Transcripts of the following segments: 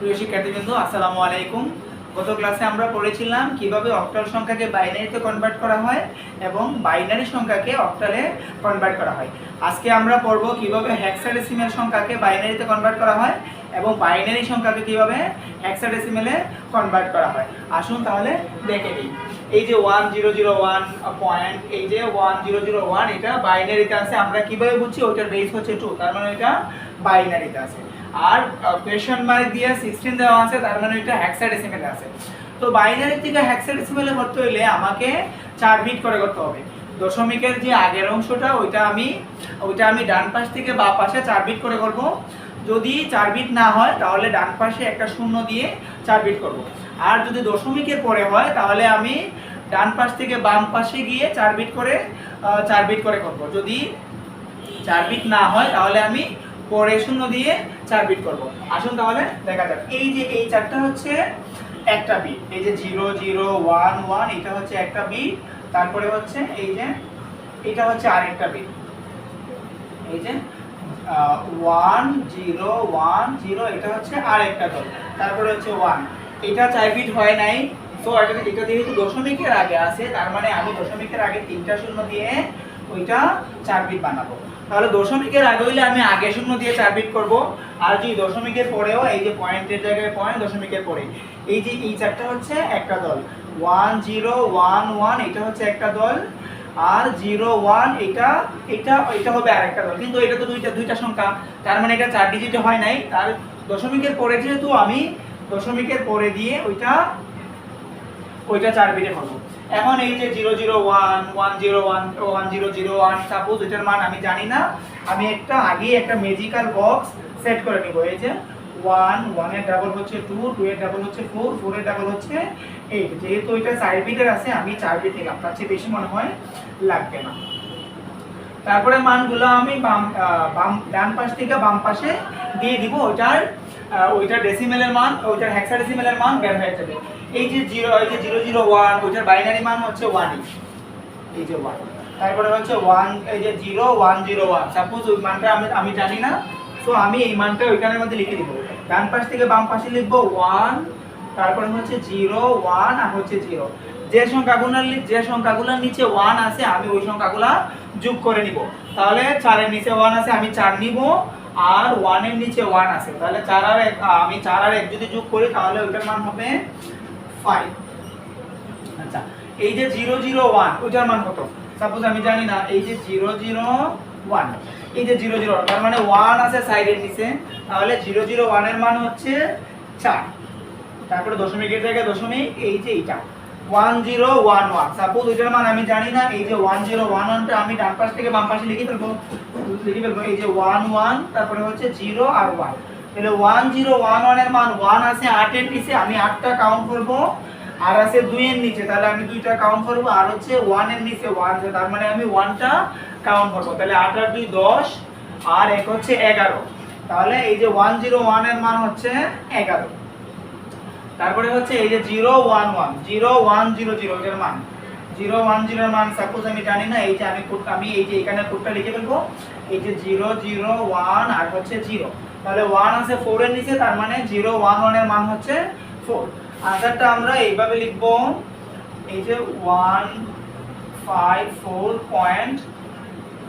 প্রিয় শিক্ষার্থীবৃন্দ, আসসালামু আলাইকুম। গত ক্লাসে আমরা পড়েছিলাম কীভাবে অক্টাল সংখ্যাকে বাইনারিতে কনভার্ট করা হয় এবং বাইনারি সংখ্যাকে অক্টালে কনভার্ট করা হয়। আজকে আমরা পড়ব কীভাবে হেক্সাডেসিমেল সংখ্যাকে বাইনারিতে কনভার্ট করা হয় এবং বাইনারি সংখ্যাকে কীভাবে হেক্সাডেসিমেলে কনভার্ট করা হয়। আসুন তাহলে দেখে নিই। এই যে one zero zero one point এই যে ওয়ান জিরো জিরো ওয়ান এটা বাইনারিতে আছে। আমরা কীভাবে বুঝছি? ওইটার বেস হচ্ছে টু তার মানে এটা বাইনারিতে আছে। আর কোয়েশন মার্ক দিয়ে সিক্সটিন দেওয়া আছে, তার মানে এটা হেক্সাডেসিমেলে আছে। তো বাইনারি থেকে হেক্সাডেসিমেলে করতে হলে আমাকে চার বিট করে করতে হবে। দশমিকের যে আগের অংশটা, ওইটা আমি ওইটা আমি ডান পাশ থেকে বা পাশে চার বিট করে করব। যদি চার বিট না হয়, তাহলে ডান পাশে একটা শূন্য দিয়ে চার বিট করব। আর যদি দশমিকের পরে হয়, তাহলে আমি ডান পাশ থেকে বাম পাশে গিয়ে চার বিট করে চার বিট করে করব। যদি চার বিট না হয়, তাহলে আমি পরে শূন্য দিয়ে চার বিট করব। আসুন তাহলে, দেখা যাক। এই যে, এই চারটা হচ্ছে একটা বিট এই যে জিরো জিরো ওয়ান ওয়ান এটা হচ্ছে একটা বিট তারপরে হচ্ছে এই যে, এটা হচ্ছে আরেকটা বিট এই যে ওয়ান জিরো ওয়ান জিরো এটা হচ্ছে আরেকটা দল। তারপরে হচ্ছে ওয়ান এটা চার বিট হয় নাই। তো এটা এটা যেহেতু দশমিকের আগে আছে, তার মানে আমি দশমিকের আগে তিনটা শূন্য দিয়ে ওইটা চার বিট বানাবো। তাহলে দশমিকের আগে হইলে আমি আগে শূন্য দিয়ে চার বিট করব। আর যদি দশমিকের পরেও, এই যে পয়েন্টের জায়গায় পয়েন্ট দশমিকের পরে। এই যে এই চারটা হচ্ছে একটা দল। ওয়ান জিরো ওয়ান ওয়ান এটা হচ্ছে একটা দল। আর জিরো ওয়ান এটা এটা এটা হবে আরেকটা দল। কিন্তু এটা তো দুইটা দুইটা সংখ্যা। তার মানে এটা চার ডিজিটে হয় নাই। তার দশমিকের পরে যেহেতু আমি দশমিকের পরে দিয়ে ওইটা ওইটা চার বিটে করব। এখন এই যে zero zero one one zero one one zero zero one suppose এটার মান আমি জানি না, আমি একটা আগে একটা ম্যাজিক্যাল বক্স সেট করে নিব। এই যে ওয়ান ওয়ানের ডাবল হচ্ছে টু টু এর ডাবল হচ্ছে ফোর ফোর এর ডাবল হচ্ছে এইট যেহেতু এটা চার বিটের আছে, আমি চার বিট নিলাম, তার চেয়ে বেশি মনে হয় লাগবে না। তারপরে মানগুলো আমি বাম বাম, ডান পাশ থেকে বাম পাশে দিয়ে দিব ওইটার ওইটার ডেসিমেলের মান, ওইটার হেক্সাডেসিমেলের মান বের হয়ে যাবে। এই যে জিরো এই যে জিরো জিরো ওয়ান, ওইটার বাইনারি মান হচ্ছে ওয়ান এই যে ওয়ান তারপরে হচ্ছে ওয়ান এই যে zero one zero one suppose ওই মানটা আমি আমি জানি না সো আমি এই মানটা ওইখানের মধ্যে লিখে দিব। ডান পাশ থেকে বাম পাশে লিখব ওয়ান তারপরে হচ্ছে জিরো ওয়ান আর হচ্ছে জিরো। যে সংখ্যাগুলোর যে সংখ্যাগুলোর নিচে ওয়ান আছে, আমি ওই সংখ্যাগুলা যোগ করে নিব। তাহলে চারের নিচে ওয়ান আছে, আমি চার নিব, আর ওয়ানের নিচে ওয়ান আছে। তাহলে চার আর এক, আমি চার আর এক যদি যোগ করি, তাহলে ওইটার মান হবে আচ্ছা এই যে জিরো ওয়ান আমি জানি না, এই যে ওয়ান জিরো তার মানে ওয়ান আছে তাহলে জিরো জিরো মান হচ্ছে চার। তারপরে দশমিক এই যে one zero one one suppose মান আমি এই যে ওয়ান জিরো ওয়ান ওয়ানটা আমি ডান পাশ থেকে বাম পাশে লিখে ফেলব। লিখে ফেলব, এই যে ওয়ান ওয়ান তারপরে হচ্ছে জিরো আর ওয়ান তাহলে ওয়ান জিরো ওয়ান ওয়ানের মান ওয়ান আছে আটের নিচে, আমি আটটা কাউন্ট করব, আর আছে দুইয়ের নিচে, তাহলে আমি দুইটা কাউন্ট করব, আর হচ্ছে ওয়ানের নিচে ওয়ান আছে তার মানে আমি ওয়ানটা কাউন্ট করব, তাহলে আট আর দুই দশ, আর এক হচ্ছে এগারো, তাহলে এই যে ওয়ান জিরো ওয়ানের মান হচ্ছে এগারো, তারপরে হচ্ছে এই যে zero one one zero one zero zero এর মান জিরো ওয়ান জিরোর মান সাপোজ আমি জানি না, এই যে আমি আমি এই যে এখানে কোডটা লিখে ফেলব, এই যে জিরো জিরো ওয়ান আর হচ্ছে জিরো তাহলে ওয়ান আছে ফোর এর নিচে, তার মানে জিরো ওয়ান ওয়ানের মান হচ্ছে ফোর আনসারটা আমরা এইভাবে লিখব। এই যে one five four point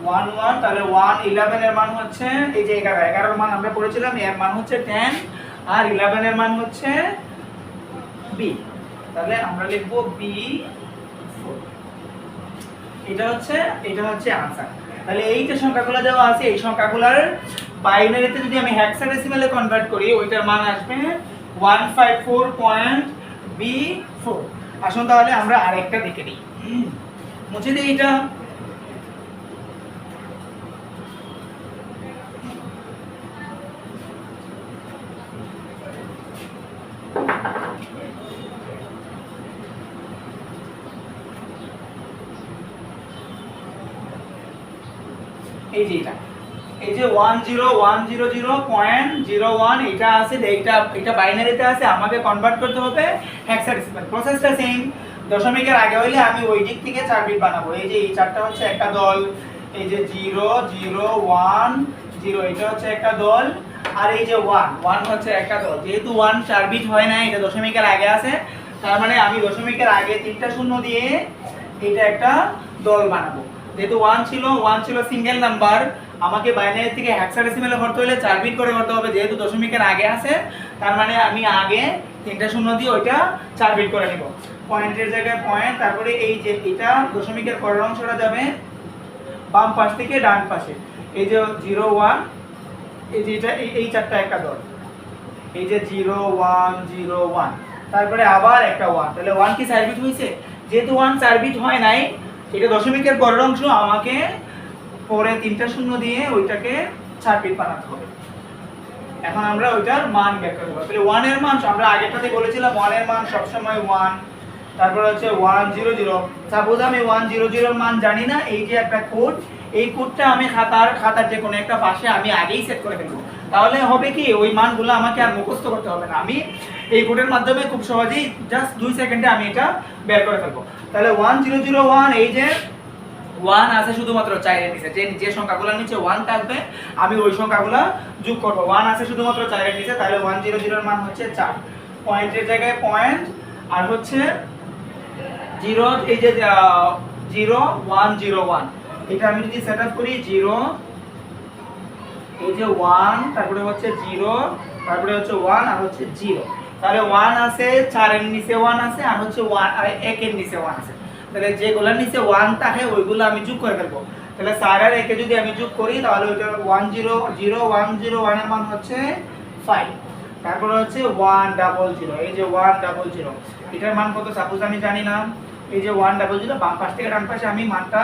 one one তাহলে ওয়ান ইলেভেনের মান হচ্ছে, এই যে এগারো, এগারোর মান আমরা পড়েছিলাম এর মান হচ্ছে টেন আর ইলেভেনের মান হচ্ছে বি তাহলে আমরা লিখব বি এটা হচ্ছে এটা হচ্ছে আনসার তাহলে এই যে সংখ্যাগুলো দেওয়া আছে, এই সংখ্যাগুলোর বাইনারিতে যদি আমি হেক্সাডেসিমালে কনভার্ট করি, ওইটার মান আসবে one five four point B four আসুন তাহলে আমরা আরেকটা দেখে নিই। মুছে দিই এটা এই যে এটা। এই যে one zero one zero zero point zero one এটা আছে, এইটা এটা বাইনারিতে আছে, আমাকে কনভার্ট করতে হবে হেক্সাডেসিমাল প্রসেসটা সেম দশমিকের আগে হইলে আমি ওই দিক থেকে চার বিট বানাবো। এই যে এই চারটা হচ্ছে একটা দল। এই যে জিরো জিরো, ওয়ান, জিরো এটা হচ্ছে একটা দল। আর এই যে ওয়ান ওয়ান হচ্ছে একটা দল। যেহেতু ওয়ান চার বিট হয় না, এটা দশমিকের আগে আছে, তার মানে আমি দশমিকের আগে তিনটা শূন্য দিয়ে এটা একটা দল বানাবো। যেহেতু ওয়ান ছিল ওয়ান ছিল সিঙ্গেল নাম্বার আমাকে বাইনারি থেকে হেক্সাডেসিমেলে করতে হলে চার বিট করে করতে হবে, যেহেতু দশমিকের আগে আছে, তার মানে আমি আগে তিনটা শূন্য দিয়ে ওইটা চার বিট করে নিব। পয়েন্টের জায়গায় পয়েন্ট তারপরে এই যে এটা দশমিকের পরের অংশটা যাবে বাম পাশ থেকে ডান পাশে। এই যে জিরো ওয়ান এই যে এটা, এই- চারটা একটা দল এই যে জিরো ওয়ান জিরো ওয়ান তারপরে আবার একটা ওয়ান তাহলে ওয়ান কি চার বিট হয়েছে? যেহেতু ওয়ান চার বিট হয় নাই এটা দশমিকের পরের অংশ আমাকে পরে তিনটা শূন্য দিয়ে ওইটাকে চার বিট বানাতে হবে। এখন আমরা ওইটার মান বের করব তাহলে ওয়ানের মান, আমরা আগেরটাতে বলেছিলাম ওয়ানের মান সবসময় ওয়ান তারপর হচ্ছে ওয়ান জিরো জিরো সাপোজ আমি ওয়ান জিরো জিরোর মান জানি না, এই যে একটা কোড এই কোডটা আমি খাতার খাতার যে কোনো একটা পাশে আমি আগেই সেট করে ফেলব। তাহলে হবে কি, ওই মানগুলো আমাকে আর মুখস্থ করতে হবে না। আমি এই কোডের মাধ্যমে খুব সহজেই জাস্ট দুই সেকেন্ডে আমি এটা বের করে ফেলব। তাহলে ওয়ান জিরো জিরো ওয়ান এই যে ওয়ান আছে শুধুমাত্র চারের নিচে। যে যে সংখ্যাগুলোর নিচে ওয়ান থাকবে, আমি ওই সংখ্যাগুলো যোগ করব। ওয়ান আছে শুধুমাত্র চারের নিচে, তাহলে ওয়ান জিরো জিরোর মান হচ্ছে চার। পয়েন্টের জায়গায় পয়েন্ট আর হচ্ছে জিরো এই যে জিরো ওয়ান জিরো ওয়ান এটা আমি যদি সেট আপ করি জিরো এই যে ওয়ান তারপরে হচ্ছে জিরো তারপরে হচ্ছে ওয়ান আর হচ্ছে জিরো তাহলে ওয়ান আছে, চারের নিচে ওয়ান আছে, আর হচ্ছে ওয়ান একের নিচে ওয়ান আছে। তাহলে যেগুলোর নিচে ওয়ান থাকে, ওইগুলো আমি যোগ করে ফেলব। তাহলে চার আর একে যদি আমি যোগ করি, তাহলে ওইটা one zero zero one zero ওয়ানের মান হচ্ছে ফাইভ তারপরে হচ্ছে ওয়ান ডাবল জিরো এই যে ওয়ান ডাবল জিরো এটার মান কত? সাপোজ আমি জানি না। এই যে ওয়ান ডাবল জিরো বাম পাশ থেকে ডান পাশে আমি মানটা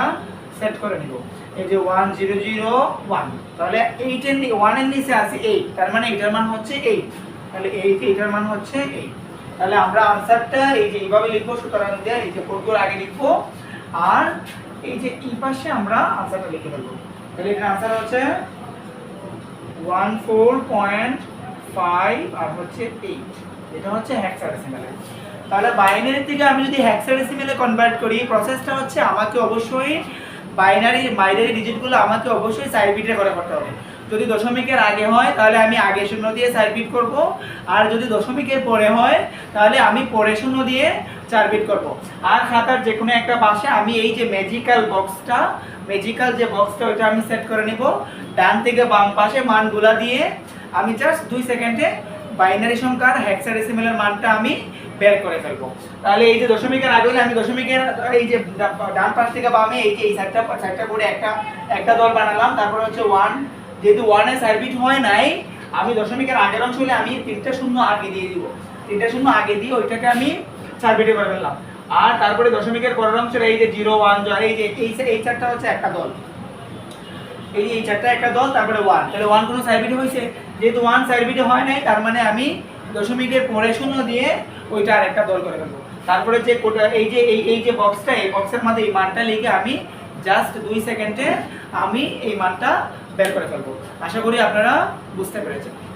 সেট করে নিব। এই যে ওয়ান জিরো জিরো ওয়ান তাহলে এইটের ওয়ানের নিচে আছে এইট তার মানে এটার মান হচ্ছে এইট তাহলে এইট এইটার মান হচ্ছে এই। তাহলে আমরা আনসারটা এই যে এইভাবে লিখব, সুতরাং দিয়ে এই যে কোডগুলো আগে লিখব, আর এই যে এই পাশে আমরা আনসারটা লিখে ফেলব। তাহলে এখানে আনসার হচ্ছে ওয়ান ফোর পয়েন্ট ফাইভ আর হচ্ছে এইট। এটা হচ্ছে হ্যাক্সাডেসিমেলে তাহলে বাইনারি থেকে আমি যদি হ্যাক্সাডেসিমেলে কনভার্ট করি প্রসেসটা হচ্ছে আমাকে অবশ্যই বাইনারি বাইনারি ডিজিটগুলো আমাকে অবশ্যই সাইড বিটে করে করতে হবে। যদি দশমিকের আগে হয়, তাহলে আমি আগে শূন্য দিয়ে চার বিট করব। আর যদি দশমিকের পরে হয়, তাহলে আমি পরে শূন্য দিয়ে চার বিট করব। আর খাতার যে কোনো একটা পাশে আমি এই যে ম্যাজিক্যাল বক্সটা ম্যাজিক্যাল যে বক্সটা ওইটা আমি সেট করে নিব। ডান থেকে বাম পাশে মানগুলা দিয়ে আমি জাস্ট দুই সেকেন্ডে বাইনারি সংখ্যার হেক্সাডেসিমেলের মানটা আমি বের করে ফেলব। তাহলে এই যে দশমিকের আগে আমি দশমিকের, এই যে ডান পাশ থেকে বামে এই যে এই সাইডটা সাইডটা করে একটা একটা দল বানালাম। তারপর হচ্ছে ওয়ান যেহেতু ওয়ানে সার্বিট হয় নাই, আমি দশমিকের আগের অংশ হলে আমি তিনটা শূন্য আগে দিয়ে দিব। তিনটা শূন্য আগে দিয়ে ওইটাকে আমি সার্বিটে করে ফেললাম। আর তারপরে দশমিকের পরের অংশের এই যে জিরো, ওয়ান এই যে এই এই চারটা হচ্ছে একটা দল। এই যে এই চারটা একটা দল, তারপরে ওয়ান। তাহলে ওয়ান কোনো বিটে হয়েছে? যেহেতু ওয়ান বিটে হয় নাই, তার মানে আমি দশমিকের পরে শূন্য দিয়ে ওইটা আর একটা দল করে ফেলব। তারপরে যে এই যে এই এই যে বক্সটা এই বক্সের মধ্যে এই মানটা লিখে আমি জাস্ট দুই সেকেন্ডে আমি এই মানটা বের করে ফেলব। আশা করি আপনারা বুঝতে পেরেছেন।